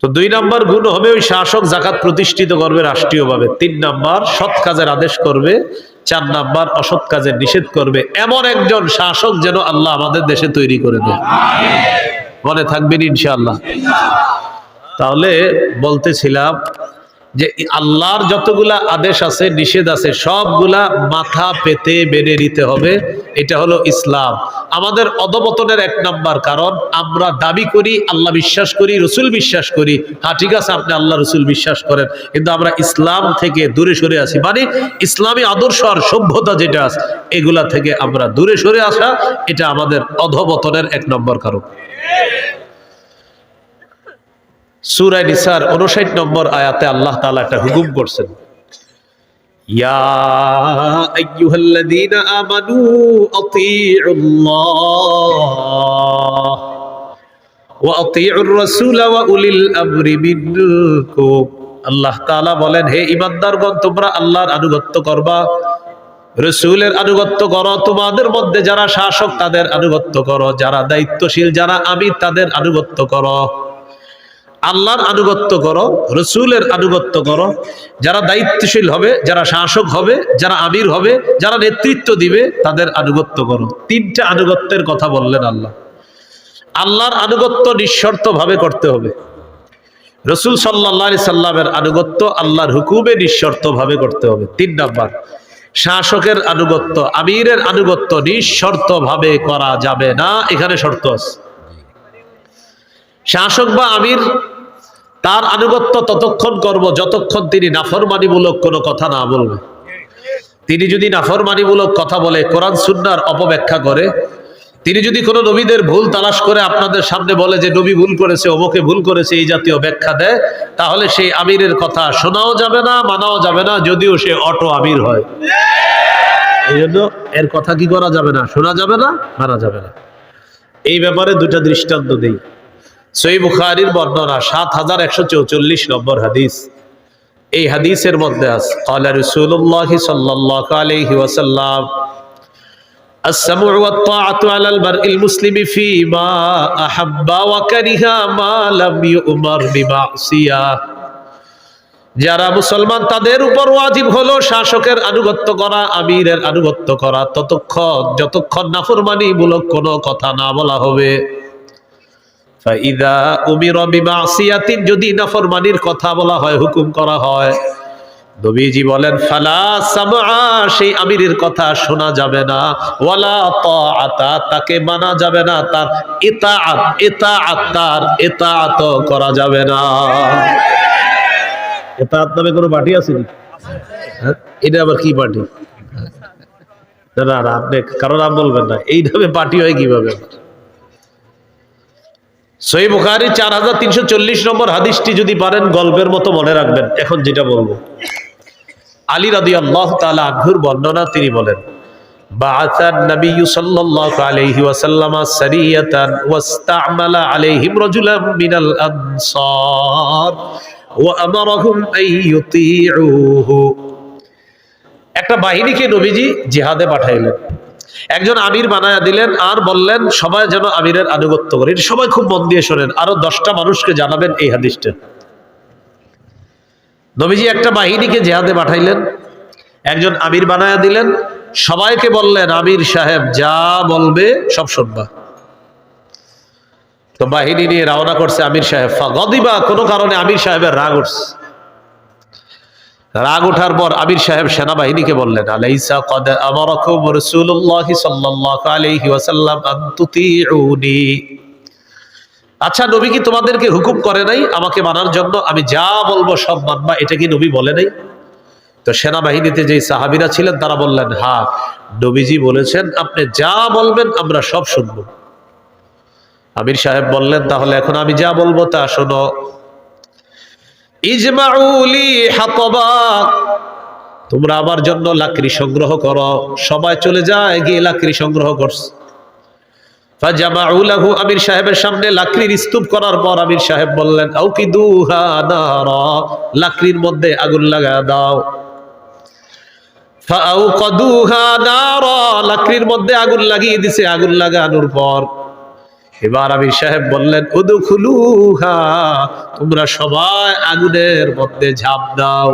তো দুই নাম্বার গুণ হবে ওই শাসক জাকাত প্রতিষ্ঠিত করবে রাষ্ট্রীয়ভাবে। তিন নাম্বার, সৎ কাজের আদেশ করবে। চার নাম্বার, অসৎ কাজের নিষেধ করবে। এমন একজন শাসক যেন আল্লাহ আমাদের দেশে তৈরি করে দেয়। মনে থাকবেন ইনশাআল্লাহ। তাহলে বলতেছিলাম যে আল্লাহর যতগুলা আদেশ আছে, নিষেধ আছে, সবগুলা মাথা পেতে বেড়ে নিতে হবে। এটা হলো ইসলাম। আমাদের অধপতনের এক নাম্বার কারণ, আমরা দাবি করি, আল্লাহ বিশ্বাস করি, রসুল বিশ্বাস করি। হ্যাঁ ঠিক আছে, আপনি আল্লাহ, রসুল বিশ্বাস করেন। কিন্তু আমরা ইসলাম থেকে দূরে সরে আসি মানে ইসলামী আদর্শ আর সভ্যতা যেটা আছে, এগুলা থেকে আমরা দূরে সরে আসা, এটা আমাদের অধপতনের এক নম্বর কারণ। সুরায় নিসার উনষাট নম্বর আয়াতে আল্লাহ তাআলা একটা হুকুম করছেন। আল্লাহ বলেন, হে ঈমানদারগণ, তোমরা আল্লাহর আনুগত্য করবা, রসুলের আনুগত্য করো, তোমাদের মধ্যে যারা শাসক, তাদের আনুগত্য করো, যারা দায়িত্বশীল, যারা আমি তাদের আনুগত্য করো। আল্লাহর আনুগত্য করো, রসুলের আনুগত্য করো, যারা দায়িত্বশীল হবে, যারা শাসক হবে, যারা আমির হবে, যারা নেতৃত্ব দিবে, তাদের আনুগত্য করো। তিনটা আনুগত্যের কথা বললেন আল্লাহ। আল্লাহর আনুগত্য নিঃশর্ত ভাবে করতে হবে। রসুল সাল্লাহ সাল্লামের আনুগত্য আল্লাহর হুকুমে নিঃশর্ত ভাবে করতে হবে। তিন নাম্বার, শাসকের আনুগত্য, আমিরের আনুগত্য নিঃশর্ত ভাবে করা যাবে না। এখানে শর্ত আছে। শাসক বা আমির তার আনুগত্য ততক্ষণ করব, যতক্ষণ তিনি নাফরমানিমূলক কোনো কথা না বলবে। তিনি যদি নাফরমানিমূলক কথা বলে, কোরআন সুন্নার অপব্যাখ্যা করে, তিনি যদি কোনো নবীদের ভুল তালাশ করে আপনাদের সামনে বলে যে নবী ভুল করেছে, অমুকে ভুল করেছে, এই জাতীয় ব্যাখ্যা দেয়, তাহলে সেই আমিরের কথা শোনাও যাবে না, মানাও যাবে না, যদিও সে অটো আমির হয়। এই জন্য এর কথা কি করা যাবে না? শোনা যাবে না, মানা যাবে না। এই ব্যাপারে দুটা দৃষ্টান্ত দিই। সই বুখারির বর্ণনা সাত হাজার একশো চৌচল্লিশ নম্বর হাদিস এই হাদিসের মধ্যে আছে قال رسول الله صلى الله عليه وسلم السمع والطاعة على المرء المسلم فيما أحب وكره ما لم يؤمر بمعصية যারা মুসলমান তাদের উপর ওয়াজিব হলো শাসকের আনুগত্য করা আমিরের আনুগত্য করা ততক্ষণ যতক্ষণ নাফরমানি মূলক কোনো কথা না বলা হবে ফাইদা উমির বিমাসিয়াতিন, যদি নাফরমানির কথা বলা হয়, হুকুম করা হয়। নবীজি বলেন, ফালা সেই আমিরের কথা শোনা যাবে না। ওয়ালা তাআতা তাকে মানা যাবে না। তার ইতাআত ইতাআত তার ইতাআত করা যাবে না। ইতাআত নামে কোনো পার্টি আছে নি হ্যাঁ? এটা আবার কি পার্টি? না না, আপনি কারও নাম বলবেন না। এই নামে পার্টি হয় কীভাবে? সই বুখারি চার হাজার তিনশো চল্লিশ নম্বর হাদিসটি যদি পারেন গল্পের মতো মনে রাখবেন এখন যেটা বলবো আলী রাদি আল্লাহ তালা আঘুর বর্ণনা তিনি বলেন بعث النبي صلى الله عليه وسلم سرية واستعمل عليهم رجلا من الأنصار وأمرهم أن يطيعوه একটা বাহিনীকে নবীজি জিহাদে পাঠাইলেন একজন আমির বানায়া দিলেন আর বললেন, সবাই যেন আমিরের আনুগত্য করে। এটা সবাই খুব মন দিয়ে শোনেন। আরও দশটা মানুষকে জানাবেন এই হাদিসটা। নবীজি একটা বাহিনীকে জেহাদে পাঠাইলেন। একজন আমির বানায়া দিলেন। সবাইকে বললেন, আমির সাহেব, যা বলবে সব শুনবা। তো বাহিনী নিয়ে রওনা করছে আমির সাহেব। কোনো কারণে আমির সাহেবের রাগ উঠছে। রাগ ওঠার পর আমির সাহেব সেনাবাহিনীকে বললেন আচ্ছা নবী কি তোমাদেরকে হুকুম করে নাই আমাকে মানার জন্য? আমি যা বলব সব মানবা, এটা কি নবী বলে নাই? তো সেনাবাহিনীতে যে সাহাবীরা ছিলেন, তারা বললেন হ্যাঁ নবীজি বলেছেন, আপনি যা বলবেন আমরা সব শুনব। আমির সাহেব বললেন, তাহলে এখন আমি যা বলব তা শোনো। ইজমাউলি হাতবা। তোমরা আমার জন্য লাকড়ি সংগ্রহ করো। সবাই চলে যায় গিয়ে লাকড়ি সংগ্রহ করছে। ফাজামাউলাহু আমির সাহেবের সামনে লাকড়ির স্তূপ করার পর আমির সাহেব বললেন আও কি দুহা নারা, লাকড়ির মধ্যে আগুন লাগা দাও। ফাআউকাদুহা নারা, লাকড়ির মধ্যে আগুন লাগিয়ে দিছে। আগুন লাগানোর পর এবার আমির সাহেব বললেন তোমরা সবাই আগুনের মধ্যে ঝাঁপ দাও।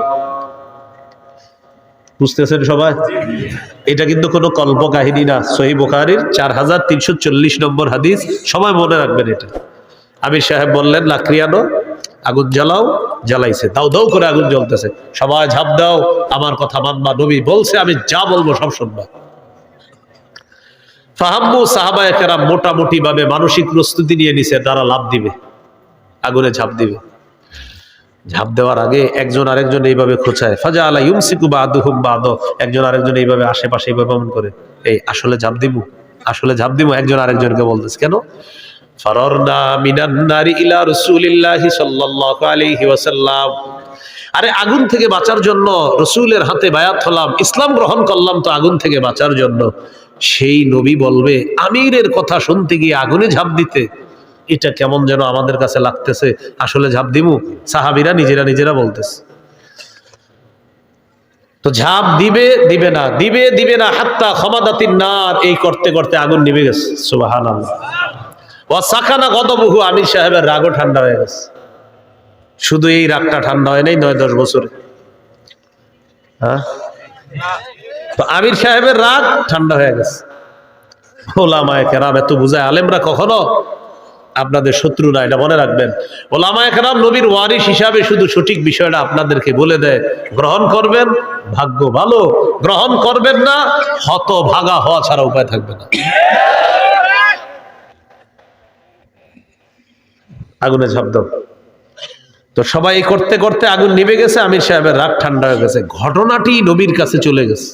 বুঝতেছেন সবাই? এটা কিন্তু কোনো কল্প কাহিনী না। সহি বুখারির চার হাজার তিনশো চল্লিশ নম্বর হাদিস। সবাই মনে রাখবেন এটা। আমির সাহেব বললেন লাকড়ি আনো আগুন জ্বালাও, জ্বালাইছে। দাও দাও করে আগুন জ্বলতেছে। সবাই ঝাঁপ দাও, আমার কথা মানবা, নবী বলছে, আমি যা বলব সব শুনবা। ফাহাম্মু সাহাবা একেরা মোটামুটি ভাবে মানসিক প্রস্তুতি নিয়ে নিছে, তারা লাভ দিবে, আগুনে ঝাঁপ দিবে। ঝাঁপ দেওয়ার আগে একজন আরেকজন এইভাবে খোঁচায়, ফাজা আলা ইউমসিকু বা আদুহুম বা আদ একজন আরেকজন এইভাবে আশেপাশে এইভাবে এমন করে, এই, আসলে ঝাঁপ দিবু আসলে ঝাঁপ দিবো একজন আরেকজনকে বলতেছে, কেন? ফাররনা মিনান নারি ইলা রাসূলিল্লাহি সাল্লাল্লাহু আলাইহি ওয়াসাল্লাম আরে, আগুন থেকে বাঁচার জন্য রসুলের হাতে বায়াত হলাম, ইসলাম গ্রহণ করলাম তো আগুন থেকে বাঁচার জন্য সেই নবী বলবে, আমিরের কথা শুনতে গিয়ে আগুনে ঝাঁপ দিতে। এটা কেমন যেন আমাদের কাছে লাগতেছে। আসলে ঝাঁপ দিমু? সাহাবিরা নিজেরা নিজেরা বলতেছে। তো ঝাঁপ দিবে দিবে না। দিবে দিবে না। হাত্তা ক্ষমাদাতির নার। এই করতে করতে আগুন নিভে গেছে। সুবাহান ও সাখানা কত বহু আমির সাহেবের রাগও ঠান্ডা হয়ে গেছে। শুধু এই রাগটা ঠান্ডা হয় নাই, নয় দশ বছরে। হ্যাঁ? তো আমির সাহেবের রাগ ঠান্ডা হয়ে গেছে। ওলামায় কেরাম, এত বুঝায় আলেমরা কখনো আপনাদের শত্রু না, এটা মনে রাখবেন। ওলামায় কেরাম নবীর ওয়ারিস হিসাবে শুধু সঠিক বিষয়টা আপনাদেরকে বলে দেয়। গ্রহণ করবেন, ভাগ্য ভালো। গ্রহণ করবেন না হত ভাগা হওয়া ছাড়া উপায় থাকবে না। আগুনে ঝাঁপ তো সবাই করতে করতে আগুন নিভে গেছে, আমির সাহেবের রাগ ঠান্ডা হয়ে গেছে। ঘটনাটি নবীর কাছে চলে গেছে।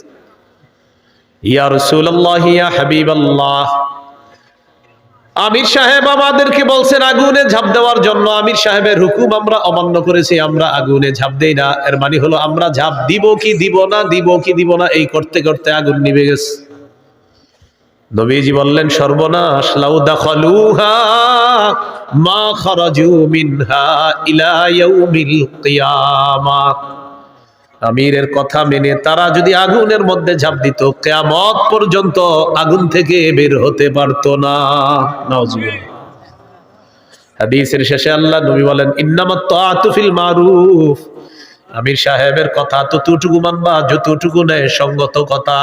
আমির সাহেব আমাদেরকে বলছেন, আগুনে ঝাঁপ দেওয়ার জন্য আমির সাহেবের হুকুম আমরা অমান্য করেছি, আমরা আগুনে ঝাঁপ দেই না। এর মানে হলো আমরা ঝাঁপ দিব কি দিব না, দিব কি দিব না, এই করতে করতে আগুন নিভে গেছে। নবীজি বললেন, সর্বনাশ মা মিনহা আমিরের কথা মেনে তারা যদি আগুনের মধ্যে ঝাঁপ দিত, কেয়ামত পর্যন্ত আগুন থেকে বের হতে পারতো না। হাদিসের শেষে আল্লাহ নবী বলেন, ইন্নামাত তাআতু ফিল মারুফ। আমির সাহেবের কথা ততটুকু মানবা, যতটুকু নেয় সঙ্গত কথা।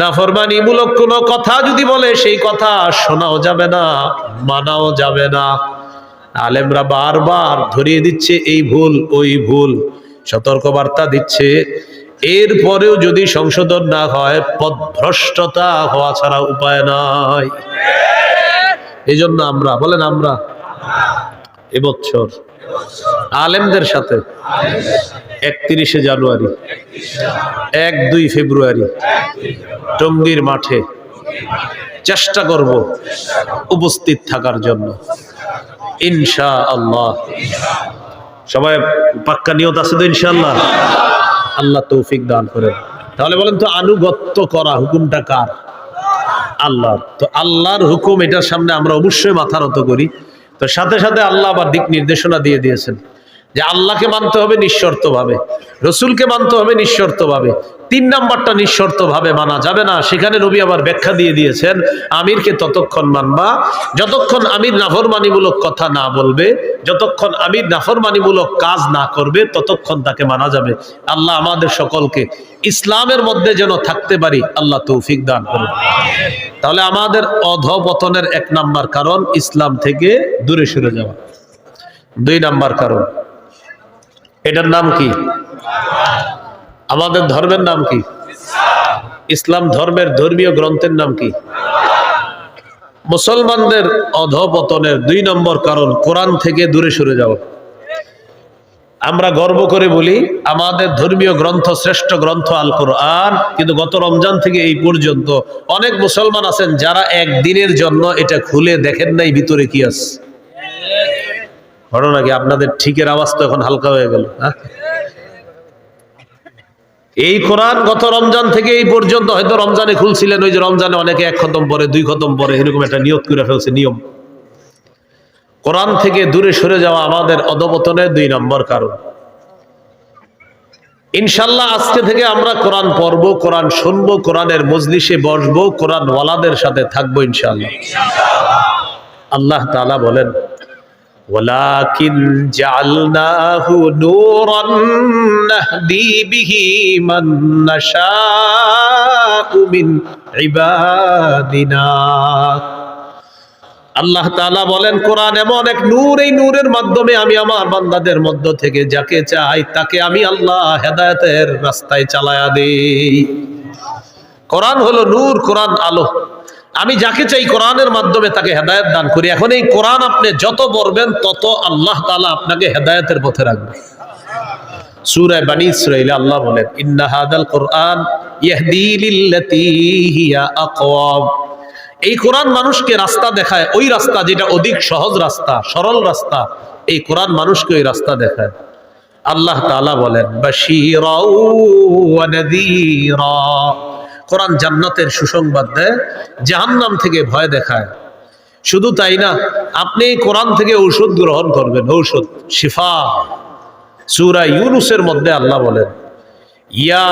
নাফরমানি মূলক কোন কথা যদি বলে, সেই কথা শোনাও যাবে না, মানাও যাবে না। আলেমরা বারবার ধরিয়ে দিচ্ছে, এই ভুল, ওই ভুল। সতর্ক বার্তা দিচ্ছে। এরপরেও যদি সংশোধন না হয় পদভ্রষ্টতা হওয়া ছাড়া উপায় নাই। এই জন্য আমরা, বলেন আমরা, এবছর আলেমদের সাথে একত্রিশে জানুয়ারি, এক দুই ফেব্রুয়ারি, টঙ্গীর মাঠে চেষ্টা করব উপস্থিত থাকার জন্য। ইনশা আল্লাহ সবাই পাক্কা নিয়ত আছে তো ইনশাল্লাহ আল্লাহ তৌফিক দান করে তাহলে বলেন তো আনুগত্য করা হুকুমটা কার? আল্লাহর তো আল্লাহর হুকুম এটার সামনে আমরা অবশ্যই মাথা করি। তো সাথে সাথে আল্লাহ আবার দিক নির্দেশনা দিয়ে দিয়েছেন। যে আল্লাহকে মানতে হবে নিঃশর্ত ভাবে রসুলকে মানতে হবে নিঃশর্ত ভাবে তিন নাম্বারটা নিঃশর্ত ভাবে মানা যাবে না। সেখানে নবী আবার ব্যাখ্যা দিয়ে দিয়েছেন, আমিরকে ততক্ষণ মানবা, যতক্ষণ আমির নাফরমানিমূলক কথা না বলবে, যতক্ষণ আমির নাফরমানিমূলক কাজ না করবে, ততক্ষণ তাকে মানা যাবে। আল্লাহ আমাদের সকলকে ইসলামের মধ্যে যেন থাকতে পারি, আল্লাহ তৌফিক দান করুন। তাহলে আমাদের অধপতনের এক নাম্বার কারণ ইসলাম থেকে দূরে সরে যাওয়া। দুই নাম্বার কারণ এটার নাম কি? আমাদের ধর্মের নাম কি? ইসলাম ধর্মের ধর্মীয় গ্রন্থের নাম কি? মুসলমানদের অধপতনের দুই নম্বর কারণ কোরআন থেকে দূরে সরে যাওয়া। আমরা গর্ব করে বলি, আমাদের ধর্মীয় গ্রন্থ শ্রেষ্ঠ গ্রন্থ আল কোরআন কিন্তু গত রমজান থেকে এই পর্যন্ত অনেক মুসলমান আছেন যারা একদিনের জন্য এটা খুলে দেখেন নাই ভিতরে কি আছে। ঘটনা কি? আপনাদের ঠিকের আওয়াজ তো এখন হালকা হয়ে গেল হ্যাঁ? এই কোরআন গত রমজান থেকে এই পর্যন্ত হয়তো রমজানে খুলছিলেন, ওই যে রমজানে অনেকে এক খতম পরে, দুই খতম পরে, এরকম একটা নিয়ত করে ফেলছে, নিয়ম। কোরআন থেকে দূরে সরে যাওয়া আমাদের অধপতনের দুই নম্বর কারণ। ইনশাল্লাহ আজকে থেকে আমরা কোরআন পড়ব, কোরআন শুনব, কোরআনের মজলিসে বসবো কোরআন ওয়ালাদের সাথে থাকব ইনশাল্লাহ। আল্লাহ তালা বলেন ولكن جعلناه نورا نهدي به من نشاء من عبادنا আল্লাহ তাআলা বলেন কোরআন এমন এক নূর এই নূরের মাধ্যমে আমি আমার বান্দাদের মধ্য থেকে যাকে চাই তাকে আমি আল্লাহ হেদায়েতের রাস্তায় চালায়া দেই কোরআন হলো নূর কোরআন আলো আমি যাকে চাই কোরআনের মাধ্যমে তাকে হেদায়েত দান করি। এখন এই কোরআন আপনি যত পড়বেন, তত আল্লাহ তাআলা আপনাকে হেদায়েতের পথে রাখবে। সূরা বানি ইসরাঈলে আল্লাহ বলেন, ইন্না হাদাল কোরআন এই কোরআন মানুষকে রাস্তা দেখায়, ওই রাস্তা যেটা অধিক সহজ রাস্তা, সরল রাস্তা, এই কোরআন মানুষকে ওই রাস্তা দেখায়। আল্লাহ তাআলা বলেন নাযীরা কোরআন জান্নাতের সুসংবাদ দেয়, জাহান্নাম থেকে ভয় দেখায়। শুধু তাই না, আপনি কোরআন থেকে ঔষধ গ্রহণ করবেন, ঔষধ, শিফা। সুরা ইউনুসের মধ্যে আল্লাহ বলেন, ইয়া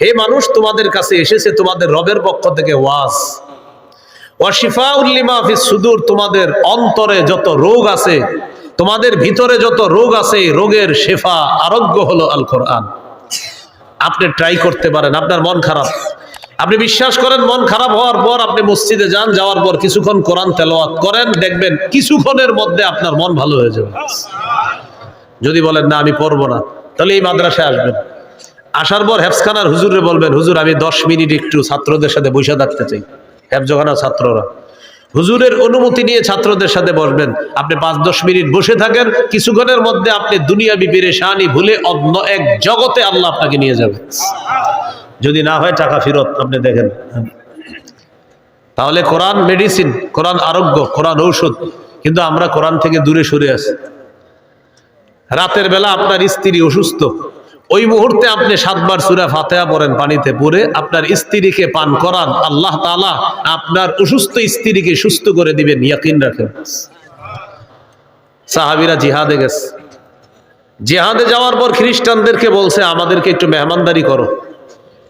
হে মানুষ, তোমাদের কাছে এসেছে তোমাদের রবের পক্ষ থেকে ওয়াজ। ওয়া শিফাউল লিমা ফিস সুদুর, তোমাদের অন্তরে যত রোগ আছে, তোমাদের ভিতরে যত রোগ আছে রোগের শেফা আরোগ্য হলো আল কোরআন। আপনি ট্রাই করতে পারেন, আপনার মন খারাপ। আপনি বিশ্বাস করেন, মন খারাপ হওয়ার পর আপনি মসজিদে যান, যাওয়ার পর কিছুক্ষণ কোরআন তেলাওয়াত করেন, দেখবেন কিছুক্ষণের মধ্যে আপনার মন ভালো হয়ে যাবে। যদি বলেন, না, আমি পড়ব না, তাহলে এই মাদ্রাসায় আসবেন। আসার পর হেফসখানার হুজুরে বলবেন, হুজুর, আমি দশ মিনিট একটু ছাত্রদের সাথে বসে থাকতে চাই। হেফজখানার ছাত্ররা। হুজুরের অনুমতি নিয়ে ছাত্রদের সাথে বসবেন। আপনি পাঁচ, দশ মিনিট বসে থাকেন, কিছুক্ষণের মধ্যে আপনি দুনিয়া দুনিয়াবি পেরেশানি ভুলে অন্য এক জগতে আল্লাহ আপনাকে নিয়ে যাবে। যদি না হয় টাকা ফেরত আপনি দেখেন। তাহলে কোরআন মেডিসিন, কোরআন আরোগ্য, কোরআন ঔষধ, কিন্তু আমরা কোরআন থেকে দূরে সরে আছি। রাতের বেলা আপনার স্ত্রী অসুস্থ ওই মুহূর্তে আপনি সাতবার সুরা ফাতেহা পড়েন, পানিতে পড়ে আপনার স্ত্রীকে পান করান, আল্লাহ তাআলা আপনার অসুস্থ স্ত্রীকে সুস্থ করে দিবেন, ইয়াকিন রাখেন। সাহাবিরা জিহাদে গেছে। জিহাদে যাওয়ার পর খ্রিস্টানদেরকে বলছে, আমাদেরকে একটু মেহমানদারি করো।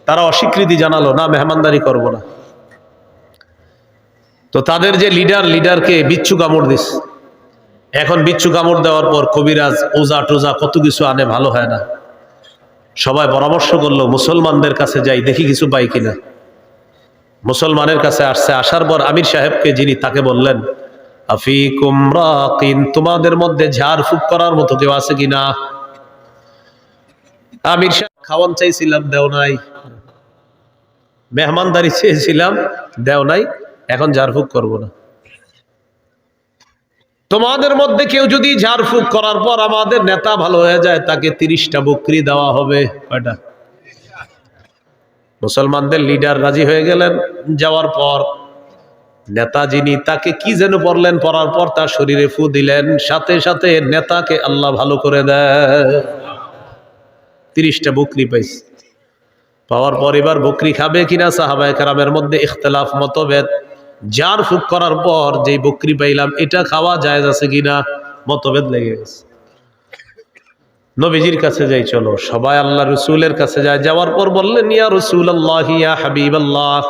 তারা অস্বীকৃতি জানালো, না, মেহমানদারি করব না। তো তাদের যে লিডার, লিডারকে বিচ্ছু কামড় দিস এখন বিচ্ছু কামড় দেওয়ার পর কবিরাজ ওজা টোজা কত কিছু আনে, ভালো হয় না। সবাই পরামর্শ করল, মুসলমানদের কাছে যাই, দেখি কিছু পাই কিনা। মুসলমানের কাছে আসছে, আসার পর আমির সাহেবকে যিনি তাকে বললেন, আফিকুম রাকিন, তোমাদের মধ্যে ঝাড় ফুক করার মতো কেউ আছে কিনা? আমির সাহেব, খাওয়ান চাইছিলাম, দেও নাই। মেহমানদারি চেয়েছিলাম, দেও নাই। এখন ঝাড়ফুক করব না। তোমাদের মধ্যে কেউ যদি ঝাড়ফুক করার পর আমাদের নেতা ভালো হয়ে যায়, তাকে তিরিশটা বকরি দেওয়া হবে। কয়টা? মুসলমানদের লিডার রাজি হয়ে গেলেন, যাওয়ার পর নেতা যিনি, তাকে কি যেন পড়লেন পড়ার পর তার শরীরে ফু দিলেন, সাথে সাথে নেতাকে আল্লাহ ভালো করে দেয় তিরিশটা বকরি পাইছে। পাওয়ার পর এবার বকরি খাবে কিনা সাহাবায় কারামের মধ্যে ইখতলাফ মতভেদ। যার ফুক করার পর যেই বকরি পাইলাম, এটা খাওয়া যায় আছে কিনা? মতভেদ লেগে গেছে। নবীজির কাছে যাই চলো, সবাই আল্লাহ রসুলের কাছে যায়। যাওয়ার পর বললেন, ইয়া রসুল আল্লাহ ইয়া হাবিব আল্লাহ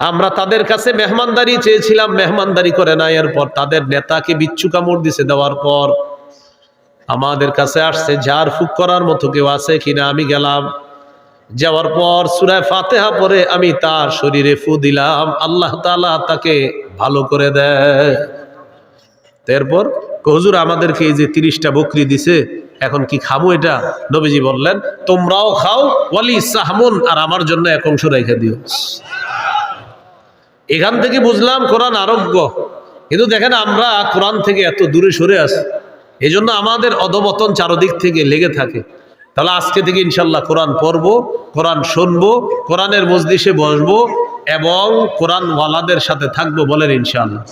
আমরা তাদের কাছে মেহমানদারি চেয়েছিলাম, মেহমানদারি করে না এরপর তাদের নেতাকে বিচ্ছু কামড় দিছে দেওয়ার পর। আমাদের কাছে আসছে ঝাড় ফুক করার মতো কেউ আছে কিনা? আমি গেলাম। যাওয়ার পর সুরায় ফাতেহা পরে আমি তার শরীরে ফু দিলাম। আল্লাহ তালা তাকে ভালো করে দেয়। তারপর হুজুর আমাদেরকে এই যে তিরিশটা বকরি দিছে, এখন কি খাব এটা? নবীজি বললেন, তোমরাও খাও, ওয়ালি সাহমুন, আর আমার জন্য এক অংশ রেখে দিও। এখান থেকে বুঝলাম কোরআন আরোগ্য। কিন্তু দেখেন আমরা কোরআন থেকে এত দূরে সরে আছি এই জন্য আমাদের অধবতন চারদিক থেকে লেগে থাকে। তাহলে আজকে থেকে ইনশাল্লাহ কোরআন পড়ব, কোরআন শুনব, কোরআনের মজলিসে বসবো এবং কোরআন ওয়ালাদের সাথে থাকব বলেন ইনশাল্লাহ।